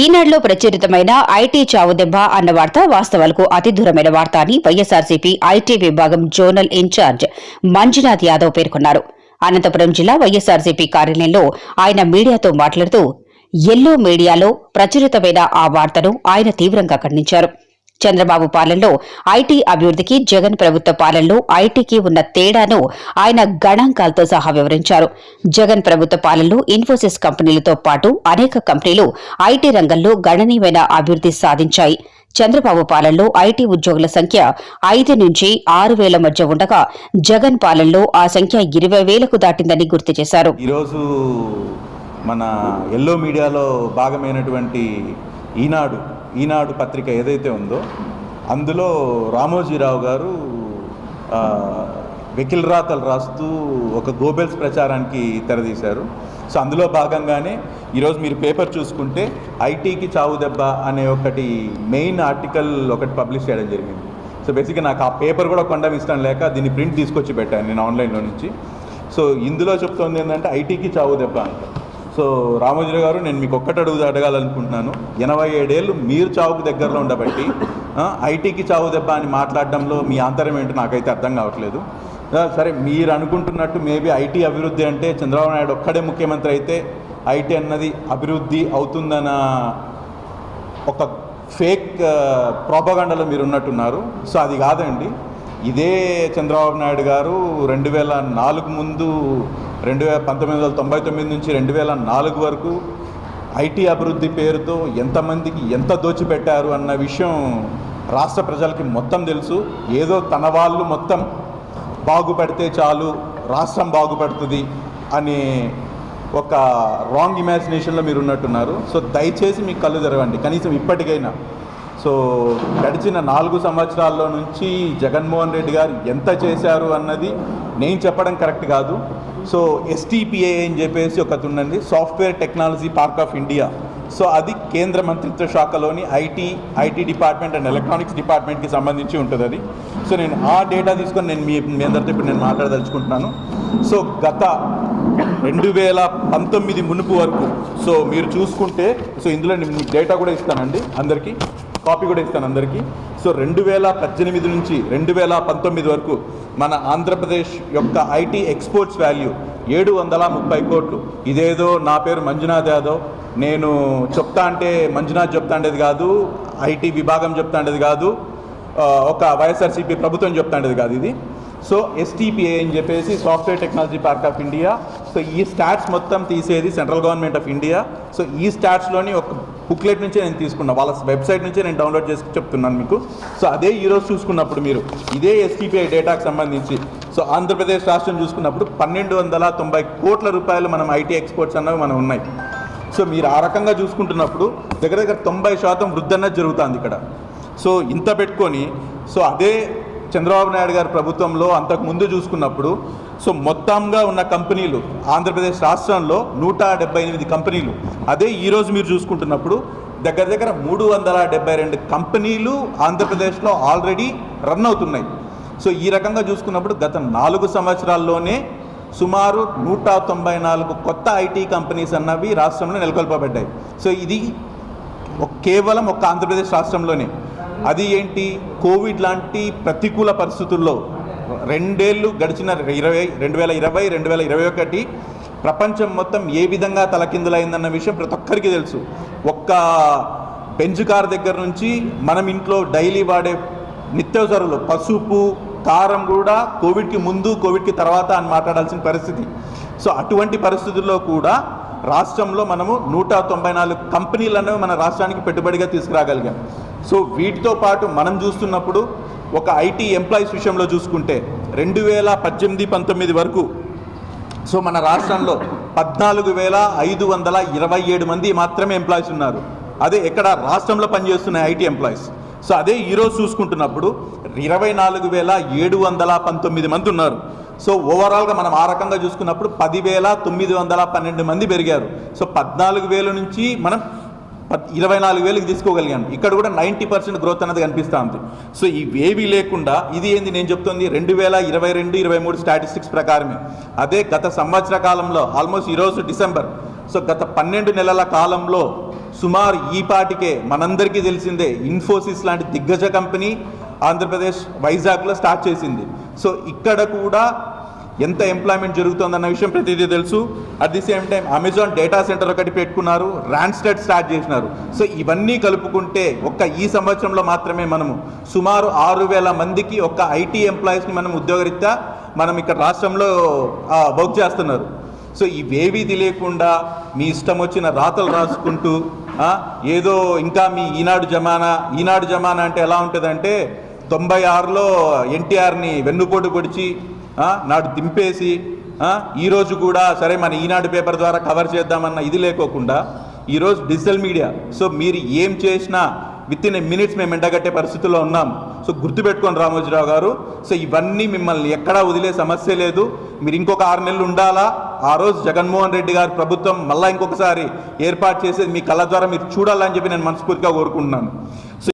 ఈనాడులో ప్రచురితమైన ఐటీ చావుదెబ్బ అన్న వార్త వాస్తవాలకు అతి దూరమైన వార్త అని వైఎస్ఆర్సీపీ ఐటీ విభాగం జోనల్ ఇన్ఛార్జ్ మంజునాథ్ యాదవ్ పేర్కొన్నారు. అనంతపురం జిల్లా వైఎస్ఆర్సీపీ కార్యాలయంలో ఆయన మీడియాతో మాట్లాడుతూ ఎల్లో మీడియాలో ప్రచురితమైన ఆ వార్తను ఆయన తీవ్రంగా ఖండించారు. చంద్రబాబు పాలనలో ఐటీ అభివృద్ధికి జగన్ ప్రభుత్వ పాలనలో ఐటీకి ఉన్న తేడాను ఆయన గణాంకాలతో సహా వివరించారు. జగన్ ప్రభుత్వ పాలనలో ఇన్ఫోసిస్ కంపెనీలతో పాటు అనేక కంపెనీలు ఐటీ రంగంలో గణనీయమైన అభివృద్ధి సాధించాయి. చంద్రబాబు పాలనలో ఐటీ ఉద్యోగుల సంఖ్య ఐదు నుంచి ఆరు వేల మధ్య ఉండగా జగన్ పాలనలో ఆ సంఖ్య ఇరవై వేలకు దాటిందని గుర్తు చేశారు. ఈరోజు మన ఎల్లో మీడియాలో భాగమైనటువంటి ఈనాడు ఈనాడు పత్రిక ఏదైతే ఉందో అందులో రామోజీరావు గారు వెకిల్ రాతలు రాస్తూ ఒక గోబెల్స్ ప్రచారానికి తెరదీశారు. సో అందులో భాగంగానే ఈరోజు మీరు పేపర్ చూసుకుంటే ఐటీకి చావు దెబ్బ అనే ఒకటి మెయిన్ ఆర్టికల్ ఒకటి పబ్లిష్ చేయడం జరిగింది. సో బేసిక్గా నాకు ఆ పేపర్ కూడా కొండం ఇష్టం లేక దీన్ని ప్రింట్ తీసుకొచ్చి పెట్టాను నేను ఆన్లైన్లో నుంచి. సో ఇందులో చెప్తుంది ఏంటంటే ఐటీకి చావు దెబ్బ అంట సో రామోజీరావు గారు నేను మీకు ఒక్కటి అడుగు అడగాలనుకుంటున్నాను. ఎనభై ఏడేళ్ళు మీరు చావుకు దగ్గరలో ఉండబట్టి ఐటీకి చావు దెబ్బ అని మాట్లాడడంలో మీ ఆంతర్యం ఏంటో నాకైతే అర్థం కావట్లేదు. సరే మీరు అనుకుంటున్నట్టు మేబీ ఐటీ అభివృద్ధి అంటే చంద్రబాబు నాయుడు ఒక్కడే ముఖ్యమంత్రి అయితే ఐటీ అన్నది అభివృద్ధి అవుతుందన్న ఒక ఫేక్ ప్రోపగండలో మీరు ఉన్నట్టున్నారు. సో అది కాదండి. ఇదే చంద్రబాబు నాయుడు గారు రెండు వేల నాలుగు ముందు రెండు వేల పంతొమ్మిది వందల తొంభై తొమ్మిది నుంచి రెండు వేల నాలుగు వరకు ఐటీ అభివృద్ధి పేరుతో ఎంతమందికి ఎంత దోచిపెట్టారు అన్న విషయం రాష్ట్ర ప్రజలకి మొత్తం తెలుసు. ఏదో తన వాళ్ళు మొత్తం బాగుపడితే చాలు రాష్ట్రం బాగుపడుతుంది అనే ఒక రాంగ్ ఇమాజినేషన్లో మీరు ఉన్నట్టున్నారు. సో దయచేసి మీకు కళ్ళు తెరవండి. కనీసం ఇప్పటికైనా. సో గడిచిన నాలుగు సంవత్సరాల్లో నుంచి జగన్మోహన్ రెడ్డి గారు ఎంత చేశారు అన్నది నేను చెప్పడం కరెక్ట్ కాదు. సో ఎస్టీపీఏ అని చెప్పేసి ఒకటి ఉండండి software technology park of India. So అది కేంద్ర మంత్రిత్వ శాఖలోని IT IT department and electronics డిపార్ట్మెంట్కి సంబంధించి ఉంటుంది అది సో నేను ఆ డేటా తీసుకొని నేను మీ మీ అందరితో ఇప్పుడు నేను మాట్లాడదలుచుకుంటున్నాను. సో గత రెండు వేల పంతొమ్మిది మునుపు వరకు సో మీరు చూసుకుంటే సో ఇందులో నేను మీకు డేటా కూడా ఇస్తానండి అందరికీ. కాపీ కూడా ఇస్తాను అందరికీ. సో రెండు వేల పద్దెనిమిది నుంచి రెండు వేల పంతొమ్మిది వరకు మన ఆంధ్రప్రదేశ్ యొక్క ఐటీ ఎక్స్పోర్ట్స్ వాల్యూ ఏడు వందల ముప్పై కోట్లు. ఇదేదో నా పేరు మంజునాథ్ యాదవ్. నేను చెప్తా అంటే మంజునాథ్ చెప్తా ఉండేది కాదు ఐటీ విభాగం చెప్తా ఉండేది కాదు ఒక వైఎస్ఆర్సీపీ ప్రభుత్వం చెప్తా ఉండేది కాదు ఇది. సో ఎస్టీపీఏ అని చెప్పేసి software technology park of India so ఈ స్టాట్స్ మొత్తం తీసేది central government of India. So ఈ స్టాట్స్లోని ఒక బుక్లెట్ నుంచే నేను తీసుకున్నా. వాళ్ళ వెబ్సైట్ నుంచే నేను డౌన్లోడ్ చేసి చెప్తున్నాను మీకు. సో అదే ఈరోజు చూసుకున్నప్పుడు మీరు ఇదే ఎస్టీపీఐ డేటాకు సంబంధించి. సో ఆంధ్రప్రదేశ్ రాష్ట్రం చూసుకున్నప్పుడు పన్నెండు వందల తొంభై కోట్ల రూపాయలు మనం ఐటీ ఎక్స్పోర్ట్స్ అన్నవి మనం ఉన్నాయి. సో మీరు ఆ రకంగా చూసుకుంటున్నప్పుడు దగ్గర దగ్గర తొంభై శాతం వృద్ధి అన్నది జరుగుతుంది ఇక్కడ. సో ఇంత పెట్టుకొని సో అదే చంద్రబాబు నాయుడు గారి ప్రభుత్వంలో అంతకు ముందు చూసుకున్నప్పుడు సో మొత్తంగా ఉన్న కంపెనీలు ఆంధ్రప్రదేశ్ రాష్ట్రంలో నూట డెబ్బై ఎనిమిది కంపెనీలు. అదే ఈరోజు మీరు చూసుకుంటున్నప్పుడు దగ్గర దగ్గర మూడు వందల డెబ్బై రెండు కంపెనీలు ఆంధ్రప్రదేశ్లో ఆల్రెడీ రన్ అవుతున్నాయి. సో ఈ రకంగా చూసుకున్నప్పుడు గత నాలుగు సంవత్సరాల్లోనే సుమారు నూట తొంభై నాలుగు కొత్త ఐటీ కంపెనీస్ అన్నవి రాష్ట్రంలో నెలకొల్పబడ్డాయి. సో ఇది కేవలం ఒక ఆంధ్రప్రదేశ్ రాష్ట్రంలోనే. అది ఏంటి? కోవిడ్ లాంటి ప్రతికూల పరిస్థితుల్లో రెండేళ్ళు గడిచిన ఇరవై రెండు వేల ఇరవై రెండు వేల ఇరవై ఒకటి ప్రపంచం మొత్తం ఏ విధంగా తలకిందులైందన్న విషయం ప్రతి ఒక్కరికి తెలుసు. ఒక్క బెంచ్ కార్ దగ్గర నుంచి మనం ఇంట్లో డైలీ వాడే నిత్యావసరాలు పసుపు కారం కూడా కోవిడ్కి ముందు కోవిడ్కి తర్వాత అని మాట్లాడాల్సిన పరిస్థితి. సో అటువంటి పరిస్థితుల్లో కూడా రాష్ట్రంలో మనము నూట తొంభై నాలుగు కంపెనీలను మన రాష్ట్రానికి పెట్టుబడిగా తీసుకురాగలిగాం. సో వీటితో పాటు మనం చూస్తున్నప్పుడు ఒక ఐటీ ఎంప్లాయీస్ విషయంలో చూసుకుంటే రెండు వేల పద్దెనిమిది పంతొమ్మిది వరకు సో మన రాష్ట్రంలో పద్నాలుగు వేల ఐదు వందల ఇరవై ఏడు మంది మాత్రమే ఎంప్లాయీస్ ఉన్నారు. అదే ఎక్కడ రాష్ట్రంలో పనిచేస్తున్న ఐటీ ఎంప్లాయీస్. సో అదే ఈరోజు చూసుకుంటున్నప్పుడు ఇరవై నాలుగు వేల ఏడు వందల పంతొమ్మిది మంది ఉన్నారు. సో ఓవరాల్గా మనం ఆ రకంగా చూసుకున్నప్పుడు పదివేల తొమ్మిది వందల పన్నెండు మంది పెరిగారు. సో పద్నాలుగు వేల నుంచి మనం ఇరవై నాలుగు వేలకు తీసుకోగలిగాను. ఇక్కడ కూడా నైంటీ పర్సెంట్ గ్రోత్ అనేది కనిపిస్తూ ఉంది. సో ఇవేవి లేకుండా ఇది ఏంది నేను చెప్తుంది? రెండు వేల ఇరవై రెండు ఇరవై మూడు స్టాటిస్టిక్స్ ప్రకారమే. అదే గత సంవత్సర కాలంలో ఆల్మోస్ట్ ఈరోజు డిసెంబర్. సో గత పన్నెండు నెలల కాలంలో సుమారు ఈ పాటికే మనందరికీ తెలిసిందే ఇన్ఫోసిస్ లాంటి దిగ్గజ కంపెనీ ఆంధ్రప్రదేశ్ వైజాగ్లో స్టార్ట్ చేసింది. సో ఇక్కడ కూడా ఎంత ఎంప్లాయ్మెంట్ జరుగుతుందన్న విషయం ప్రతిదీ తెలుసు. At the same time Amazon data centre ఒకటి పెట్టుకున్నారు. ర్యాన్స్టెడ్ స్టార్ట్ చేసినారు. సో ఇవన్నీ కలుపుకుంటే ఒక్క ఈ సంవత్సరంలో మాత్రమే మనము సుమారు ఆరు వేల మందికి ఒక్క ఐటీ ఎంప్లాయీస్ని మనం ఉద్యోగరీత్యా మనం ఇక్కడ రాష్ట్రంలో వర్క్ చేస్తున్నారు. సో ఇవేవీ తెలియకుండా మీ ఇష్టం వచ్చిన రాతలు రాసుకుంటూ ఏదో ఇంకా మీ ఈనాడు జమానా ఈనాడు జమానా అంటే ఎలా ఉంటుందంటే తొంభై ఆరులో ఎన్టీఆర్ని వెన్నుపోటు పొడిచి నాడు దింపేసి ఈరోజు కూడా సరే మన ఈనాడు పేపర్ ద్వారా కవర్ చేద్దామన్న ఇది లేకోకుండా ఈరోజు డిజిటల్ మీడియా. సో మీరు ఏం చేసినా విత్ ఇన్ ఏ మినిట్స్ మేము ఎండగట్టే పరిస్థితుల్లో ఉన్నాం. సో గుర్తుపెట్టుకోండి రామోజీరావు గారు సో ఇవన్నీ మిమ్మల్ని ఎక్కడా వదిలే సమస్య లేదు. మీరు ఇంకొక ఆరు నెలలు ఉండాలా? ఆ రోజు జగన్మోహన్ రెడ్డి గారి ప్రభుత్వం మళ్ళీ ఇంకొకసారి ఏర్పాటు చేసేది మీ కళ్ళ ద్వారా మీరు చూడాలని చెప్పి నేను మనస్ఫూర్తిగా కోరుకుంటున్నాను. సో